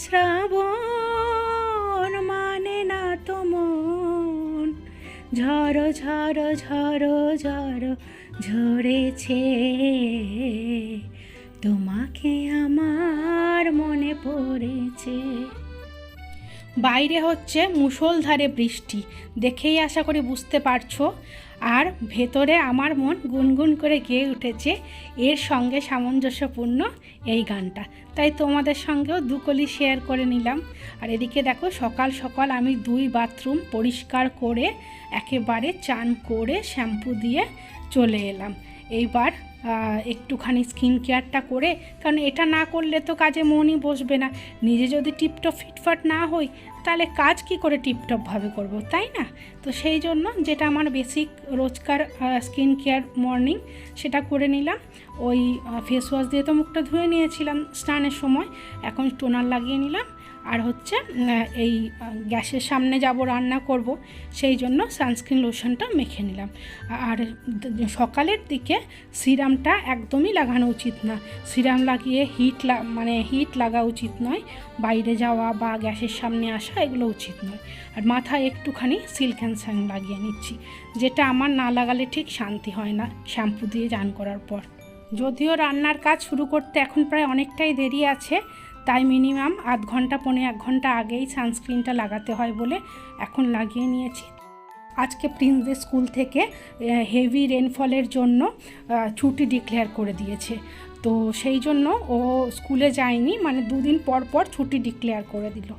শ্রাবণ মানে না তো মন। ঝড়ো ঝড়ো ঝড়ো ঝড়ো ঝরেছে। তোমাকে আমার মনে পড়েছে। বাইরে হচ্ছে মুষলধারে বৃষ্টি। দেখেই আশা করি বুঝতে পারছ। আর ভেতরে আমার মন গুনগুন করে গেয়ে উঠেছে এর সঙ্গে সামঞ্জস্যপূর্ণ এই গানটা। তাই তোমাদের সঙ্গেও দুকলি শেয়ার করে নিলাম। আর এদিকে দেখো, সকাল সকাল আমি দুই বাথরুম পরিষ্কার করে একেবারে চান করে শ্যাম্পু দিয়ে চলে এলাম। এইবার একটুখানি স্কিন কেয়ারটা করে, কারণ এটা না করলে তো কাজে মনই বসবে না। নিজে যদি টিপটপ ফিটফাট না হই, তাহলে কাজ কি করে টিপটপভাবে করব, তাই না? তো সেই জন্য যেটা আমার বেসিক রোজকার স্কিন কেয়ার মর্নিং সেটা করে নিলাম। ওই ফেস ওয়াশ দিয়ে তো মুখটা ধুয়ে নিয়েছিলাম স্নানের সময়। এখন টোনার লাগিয়ে নিলাম। আর হচ্ছে এই গ্যাসের সামনে যাব, রান্না করব, সেই জন্য সানস্ক্রিন লোশনটা মেখে নিলাম। আর সকালের দিকে সিরামটা একদমই লাগানো উচিত না। সিরাম লাগিয়ে হিট মানে হিট লাগা উচিত নয়। বাইরে যাওয়া বা গ্যাসের সামনে আসা এগুলো উচিত নয়। আর মাথায় একটুখানি সিল্ক অ্যান্ড সান লাগিয়ে নিচ্ছি, যেটা আমার না লাগালে ঠিক শান্তি হয় না, শ্যাম্পু দিয়ে চান করার পর। যদিও রান্নার কাজ শুরু করতে এখন প্রায় অনেকটাই দেরি আছে তাই মিনিমাম আধ ঘণ্টা, পৌনে এক ঘণ্টা আগেই সানস্ক্রিনটা লাগাতে হয় বলে এখন লাগিয়ে নিয়েছি। আজকে প্রিন্সদের স্কুল থেকে হেভি রেনফলের জন্য ছুটি ডিক্লেয়ার করে দিয়েছে। তো সেই জন্য ও স্কুলে যায়নি মানে দুদিন পর পর ছুটি ডিক্লেয়ার করে দিল।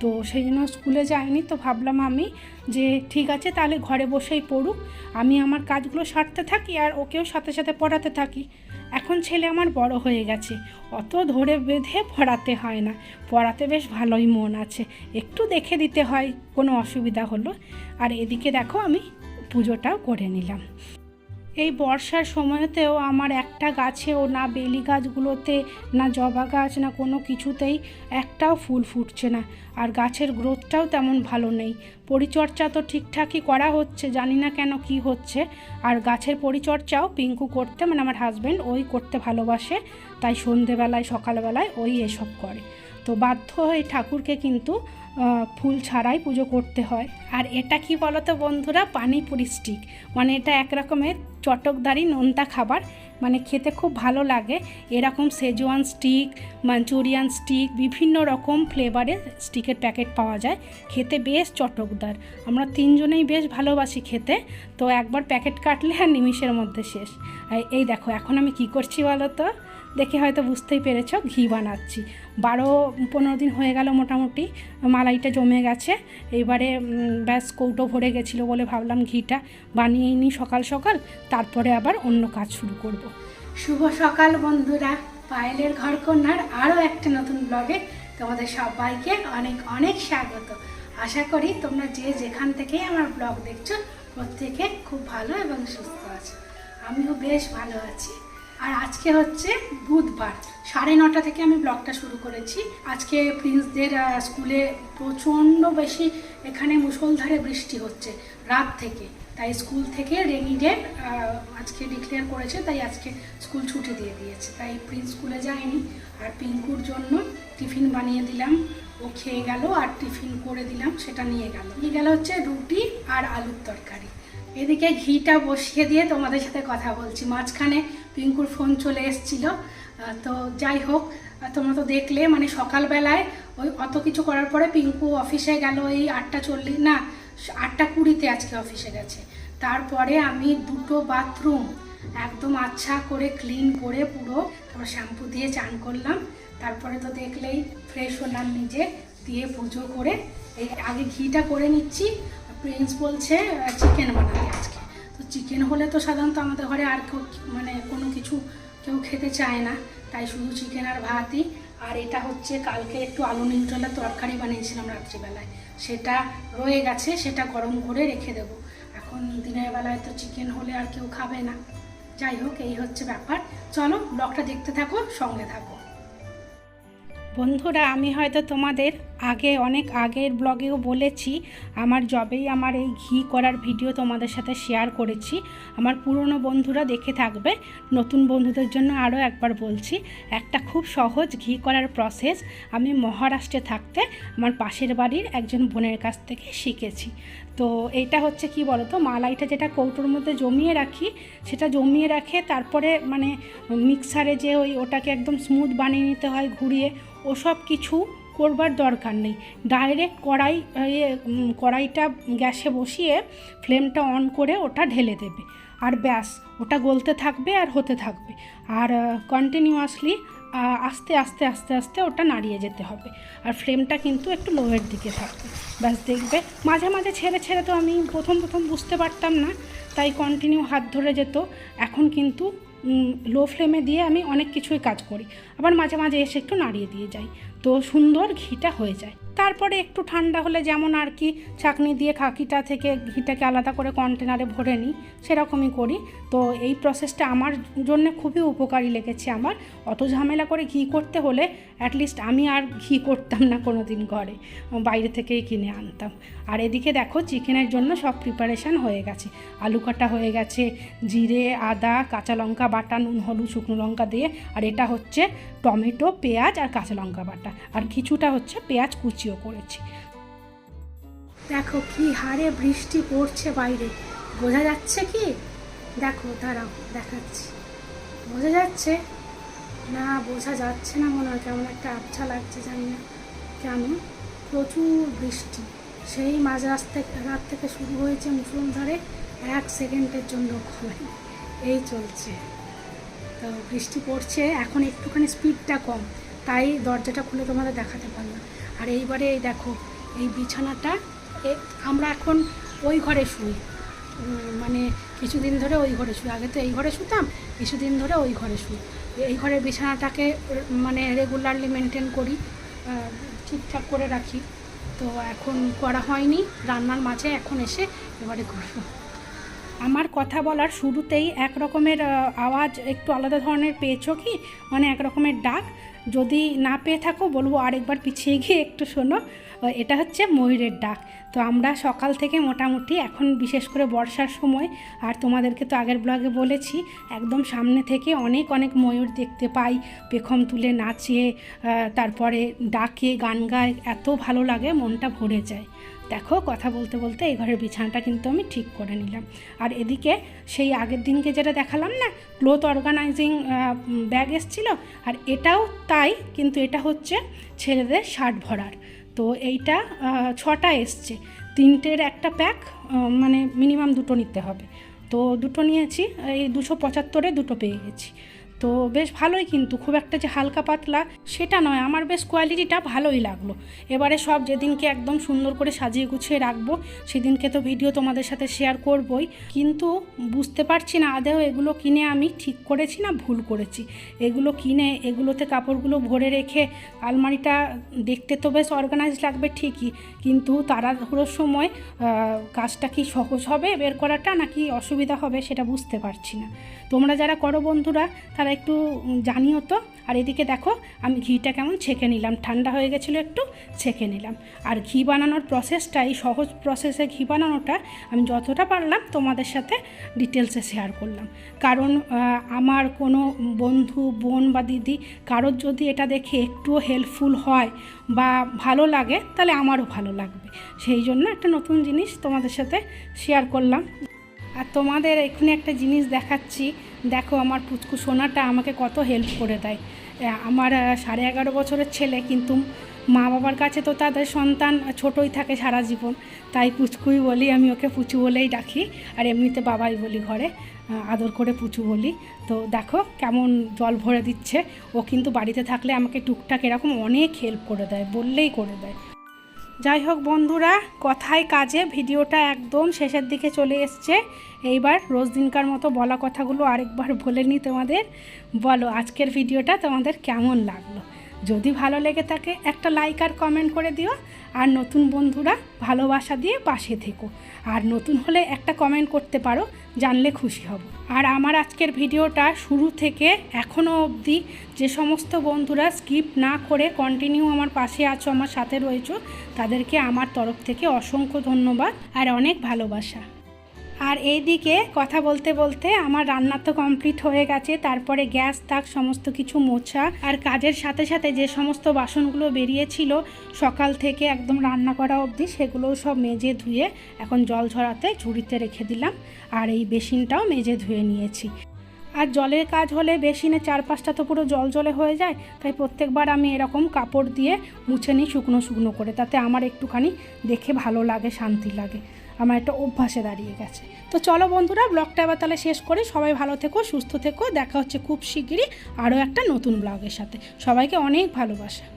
তো সেই জন্য স্কুলে যায়নি, তো ভাবলাম আমি যে ঠিক আছে, তাহলে ঘরে বসেই পড়ুক। আমি আমার কাজগুলো সারতে থাকি আর ওকেও সাথে সাথে পড়াতে থাকি। এখন ছেলে আমার বড় হয়ে গেছে। অত ধরে বেঁধে পড়াতে হয় না। পড়াতে বেশ ভালোই মন আছে। একটু দেখে দিতে হয়, কোনো অসুবিধা হলো। আর এদিকে দেখো আমি পুজোটাও করে নিলাম। এই বর্ষার সময়তেও আমার একটা গাছেও না বেলি গাছগুলোতে, না জবা গাছ, না কোনো কিছুতেই একটাও ফুল ফুটছে না। আর গাছের গ্রোথটাও তেমন ভালো নেই। পরিচর্যা তো ঠিকঠাকই করা হচ্ছে, জানি না কেন কি হচ্ছে। আর গাছের পরিচর্যাও পিঙ্কু করতে মানে আমার হাজব্যান্ড ওই করতে ভালোবাসে। তাই সন্ধেবেলায়, সকালবেলায় ওই এসব করে। তো বাধ্য হয়ে ঠাকুরকে কিন্তু ফুল ছাড়াই পুজো করতে হয়। আর এটা কি বলতো বন্ধুরা? পানিপুরি স্টিক মানে এটা এক রকমের চটকদারি নোনতা খাবার মানে খেতে খুব ভালো লাগে। এরকম সেজওয়ান স্টিক মাঞ্চুরিয়ান স্টিক বিভিন্ন রকম ফ্লেভারের স্টিকের প্যাকেট পাওয়া যায়। খেতে বেশ চটকদার। আমরা তিনজনেই বেশ ভালোবাসি খেতে। তো একবার প্যাকেট কাটলে আর নিমিষের মধ্যে শেষ। এই দেখো, এখন আমি কি করছি বলো তো? দেখে হয়তো বুঝতেই পেরেছ ঘি বানাচ্ছি। বারো পনেরো দিন হয়ে গেল মোটামুটি মালাইটা জমে গেছে। এইবারে উম, ব্যাস কৌটো ভরে গেছিল বলে ভাবলাম ঘিটা বানিয়ে নিই সকাল সকাল তারপরে আবার অন্য কাজ শুরু করব। শুভ সকাল বন্ধুরা পায়েলের ঘরকন্যার আরও একটা নতুন ব্লগে তোমাদের সবাইকে অনেক অনেক স্বাগত। আশা করি তোমরা যে যেখান থেকেই আমার ব্লগ দেখছ প্রত্যেকে খুব ভালো এবং সুস্থ আছো। আমিও বেশ ভালো আছি। আর আজকে হচ্ছে বুধবার। সাড়ে নটা থেকে আমি ব্লগটা শুরু করেছি। আজকে প্রিন্সদের স্কুলে প্রচণ্ড বেশি এখানে মুষলধারে বৃষ্টি হচ্ছে রাত থেকে। তাই স্কুল থেকে রেনি ডে আজকে ডিক্লেয়ার করেছে, তাই আজকে স্কুল ছুটি দিয়ে দিয়েছে। তাই প্রিন্স স্কুলে যায়নি। আর পিঙ্কুর জন্য টিফিন বানিয়ে দিলাম। ও খেয়ে গেল আর টিফিন করে দিলাম, সেটা নিয়ে গেল। নিয়ে গেল হচ্ছে রুটি আর আলুর তরকারি। এদিকে ঘিটা বসিয়ে দিয়ে তোমাদের সাথে কথা বলছি। মাঝখানে পিঙ্কুর ফোন চলে এসেছিল। তো যাই হোক তোমরা তো দেখলে মানে সকালবেলায় ওই অত কিছু করার পরে পিঙ্কু অফিসে গেল এই আটটা চল্লিশ না, আটটা কুড়িতে আজকে অফিসে গেছে। তারপরে আমি দুটো বাথরুম একদম আচ্ছা করে ক্লিন করে পুরো তারপর শ্যাম্পু দিয়ে চান করলাম। তারপরে তো দেখলেই ফ্রেশ হলাম নিজে, দিয়ে পুজো করে। এই আগে ঘিটা করে নিচ্ছি প্রিন্স বলছে চিকেন বানাবে আজকে। তো চিকেন হলে তো সাধারণত আমাদের ঘরে আর কেউ মানে কোনো কিছু কেউ খেতে চায় না। তাই শুধু চিকেন আর ভাতই। আর এটা হচ্ছে কালকে একটু আলু নিউট্রালের তরকারি বানিয়েছিলাম রাত্রিবেলায়। সেটা রয়ে গেছে, সেটা গরম করে রেখে দেবো। এখন দিনের বেলায় তো চিকেন হলে আর কেউ খাবে না। যাই হোক, এই হচ্ছে ব্যাপার। চলো ব্লগটা দেখতে থাকো, সঙ্গে থাকো। বন্ধুরা, আমি হয়তো তোমাদের আগে, অনেক আগের ব্লগেও বলেছি, আমার জবেই আমার এই ঘি করার ভিডিও তোমাদের সাথে শেয়ার করেছি। আমার পুরনো বন্ধুরা দেখে থাকবে, নতুন বন্ধুদের জন্য আরও একবার বলছি, একটা খুব সহজ ঘি করার প্রসেস আমি মহারাষ্ট্রে থাকতে আমার পাশের বাড়ির একজন বোনের কাছ থেকে শিখেছি। তো এইটা হচ্ছে কি বলতো, মালাইটা যেটা কৌটোর মধ্যে জমিয়ে রাখি, সেটা জমিয়ে রাখে, তারপরে মানে মিক্সারে যে ওই ওটাকে একদম স্মুথ বানিয়ে নিতে হয়, ঘুরিয়ে, ওসব কিছু করবার দরকার নেই। ডাইরেক্ট কড়াই ইয়ে, কড়াইটা গ্যাসে বসিয়ে ফ্লেমটা অন করে ওটা ঢেলে দেবে। আর ব্যাস ওটা গলতে থাকবে আর হতে থাকবে। আর কন্টিনিউয়াসলি আস্তে আস্তে আস্তে আস্তে ওটা নাড়িয়ে যেতে হবে। আর ফ্লেমটা কিন্তু একটু লোয়ের দিকে থাকবে। ব্যাস দেখবে মাঝে মাঝে ছেড়ে ছেড়ে তো আমি প্রথম প্রথম বুঝতে পারতাম না তাই কন্টিনিউ হাত ধরে যেত। এখন কিন্তু লো ফ্লেমে দিয়ে আমি অনেক কিছুই কাজ করি। আবার মাঝে মাঝে এসে একটু নাড়িয়ে দিয়ে যাই। তো সুন্দর ঘিটা হয়ে যায়। তারপরে একটু ঠান্ডা হলে যেমন আর কি চাকনি দিয়ে খাকিটা থেকে ঘিটাকে আলাদা করে কন্টেনারে ভরে নিই, সেরকমই করি। তো এই প্রসেসটা আমার জন্য খুবই উপকারী লেগেছে আমার। অত ঝামেলা করে ঘি করতে হলে অ্যাটলিস্ট আমি আর ঘি করতাম না কোনো দিন ঘরে, বাইরে থেকেই কিনে আনতাম। আর এদিকে দেখো চিকেনের জন্য সব প্রিপারেশান হয়ে গেছে। আলু কাটা হয়ে গেছে, জিরে, আদা, কাঁচা লঙ্কা বাটা, নুন, হলুদ, শুকনো লঙ্কা দিয়ে, আর এটা হচ্ছে টমেটো, পেঁয়াজ আর কাঁচা লঙ্কা বাটা। আর কিছুটা হচ্ছে পেঁয়াজ কুচিও করেছি। দেখো কি হারে বৃষ্টি পড়ছে বাইরে। বোঝা যাচ্ছে কি? দেখো, দাঁড়াও, দেখাচ্ছি। বোঝা যাচ্ছে? না, বোঝা যাচ্ছে না মনে হয়। কেমন একটা আবছা লাগছে জানি না। কেন? প্রচুর বৃষ্টি। সেই মাঝ রাস্তা রাত থেকে শুরু হয়েছে মুসলধারে। এক সেকেন্ডের জন্য হয় এই চলছে। তো বৃষ্টি পড়ছে। এখন একটুখানি স্পিডটা কম। তাই দরজাটা খুলে তোমাদের দেখাতে পারলাম। আর এইবারে এই দেখো, এই বিছানাটা আমরা এখন ওই ঘরে শুই। মানে কিছুদিন ধরে ওই ঘরে শুই। আগে তো এই ঘরে শুতাম, কিছুদিন ধরে ওই ঘরে শুই। এই ঘরের বিছানাটাকে মানে রেগুলারলি মেনটেন করি ঠিকঠাক করে রাখি। তো এখন করা হয়নি, রান্নার মাঝে এখন এসে এবারে করব আমার কথা বলার শুরুতেই এক রকমের আওয়াজ একটু আলাদা ধরনের পেয়েছ কি? মানে এক রকমের ডাক। যদি না পেয়ে থাকো, বলব আরেকবার পিছিয়ে গিয়ে একটু শোনো। এটা হচ্ছে ময়ূরের ডাক। তো আমরা সকাল থেকে মোটামুটি এখন বিশেষ করে বর্ষার সময়, আর তোমাদেরকে তো আগের ব্লগে বলেছি, একদম সামনে থেকে অনেক অনেক ময়ূর দেখতে পাই। পেখম তুলে নাচে তারপরে ডাকে, গান গায়, এত ভালো লাগে, মনটা ভরে যায়। দেখো, কথা বলতে বলতে এই ঘরের বিছানাটা কিন্তু আমি ঠিক করে নিলাম। আর এদিকে সেই আগের দিনকে যেটা দেখালাম না ক্লোথ অর্গানাইজিং ব্যাগ এসছিল। আর এটাও তাই, কিন্তু এটা হচ্ছে ছেলেদের শার্ট ভরার। তো এইটা ছটা এসছে। তিনটের একটা প্যাক মানে মিনিমাম দুটো নিতে হবে। তো দুটো নিয়েছি, এই দুশো পঁচাত্তরে দুটো পেয়ে গেছি। তো বেশ ভালোই কিন্তু, খুব একটা যে হালকা পাতলা সেটা নয়, আমার বেশ কোয়ালিটিটা ভালোই লাগল। এবারে সব যেদিনকে একদম সুন্দর করে সাজিয়ে গুছিয়ে রাখব, সেদিনকে তো ভিডিও তোমাদের সাথে শেয়ার করবই। কিন্তু বুঝতে পারছি না, আদেও এগুলো কিনে আমি ঠিক করেছি না ভুল করেছি? এগুলো কিনে এগুলোতে কাপড়গুলো ভরে রেখে আলমারিটা দেখতে তো বেশ অর্গানাইজ লাগবে ঠিকই, কিন্তু তাড়াহুড়োর সময় কাজটা কি সহজ হবে বের করাটা নাকি অসুবিধা হবে সেটা বুঝতে পারছি না। তোমরা যারা করো বন্ধুরা, তারা একটু জানিও তো। আর এদিকে দেখো, আমি ঘিটা কেমন ছেঁকে নিলাম। ঠান্ডা হয়ে গেছিল একটু, ছেঁকে নিলাম। আর ঘি বানানোর প্রসেসটা এই সহজ প্রসেসে ঘি বানানোটা আমি যতটা পারলাম তোমাদের সাথে ডিটেলসে শেয়ার করলাম। কারণ আমার কোনো বন্ধু, বোন বা দিদি কারোর যদি এটা দেখে একটুও হেল্পফুল হয় বা ভালো লাগে, তাহলে আমারও ভালো লাগবে। সেই জন্য একটা নতুন জিনিস তোমাদের সাথে শেয়ার করলাম। আর তোমাদের এখানে একটা জিনিস দেখাচ্ছি। দেখো আমার পুচকু সোনাটা আমাকে কত হেল্প করে দেয়। আমার সাড়ে এগারো বছরের ছেলে কিন্তু মা বাবার কাছে তো তাদের সন্তান ছোটই থাকে সারা জীবন। তাই পুচকুই বলি, আমি ওকে পুচু বলেই ডাকি। আর এমনিতে বাবাই বলি ঘরে আদর করে পুচু বলি। তো দেখো কেমন জল ভরে দিচ্ছে। ও কিন্তু বাড়িতে থাকলে আমাকে টুকটাক এরকম অনেক হেল্প করে দেয়, বললেই করে দেয়। যাই হোক বন্ধুরা, কথায় কাজে ভিডিওটা একদম শেষের দিকে চলে এসছে। এইবার রোজ দিনকার মতো বলা কথাগুলো আরেকবার বলে নিই তোমাদের। বলো আজকের ভিডিওটা তোমাদের কেমন লাগল? যদি ভালো লেগে থাকে, একটা লাইক আর কমেন্ট করে দিও। আর নতুন বন্ধুরা, ভালোবাসা দিয়ে পাশে থেকো। আর নতুন হলে একটা কমেন্ট করতে পারো। জানলে খুশি হব। আর আমার আজকের ভিডিওটা শুরু থেকে এখনও অবধি যে সমস্ত বন্ধুরা স্কিপ না করে কন্টিনিউ আমার পাশে আছো, আমার সাথে রয়েছো, তাদেরকে আমার তরফ থেকে অসংখ্য ধন্যবাদ আর অনেক ভালোবাসা। আর এইদিকে কথা বলতে বলতে আমার রান্না তো কমপ্লিট হয়ে গেছে, তারপরে গ্যাস, তাক, সমস্ত কিছু মোছা। আর কাজের সাথে সাথে যে সমস্ত বাসনগুলো বেরিয়েছিল, সকাল থেকে একদম রান্না করা অবধি সেগুলোও সব মেজে ধুয়ে এখন জল ঝরাতে ঝুড়িতে রেখে দিলাম। আর এই বেসিনটাও মেজে ধুয়ে নিয়েছি। আর জলের কাজ হলে বেসিনে চার পাঁচটা তো পুরো জল জলে হয়ে যায়, তাই প্রত্যেকবার আমি এরকম কাপড় দিয়ে মুছে নিই শুকনো শুকনো করে, তাতে আমার একটুখানি দেখে ভালো লাগে, শান্তি লাগে। আমার একটা অভ্যাসে দাঁড়িয়ে গেছে। তো চলো বন্ধুরা, ব্লগটা এবার তাহলে শেষ করি। সবাই ভালো থেকো, সুস্থ থেকো। দেখা হচ্ছে খুব শিগগিরই আরও একটা নতুন ব্লগের সাথে। সবাইকে অনেক ভালোবাসা।